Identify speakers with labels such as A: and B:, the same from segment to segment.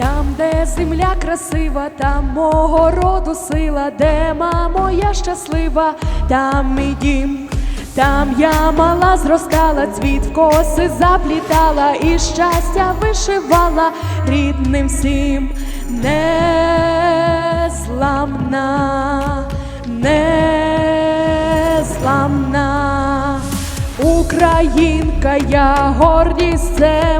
A: Там, де земля красива, там мого роду сила, де мамо я щаслива, там мій дім. Там я мала зростала, цвіт в коси заплітала і щастя вишивала рідним всім. Незламна, незламна. Українка, я гордість це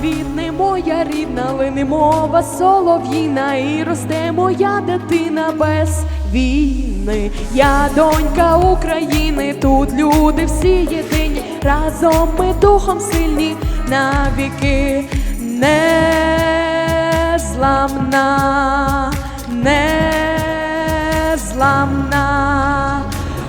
A: Квітне моя рідна, лине мова солов'їна, і росте моя дитина без війни. Я донька України, тут люди всі єдині, разом ми духом сильні навіки незламна, незламна.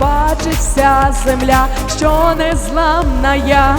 A: бачить вся земля, що незламна я.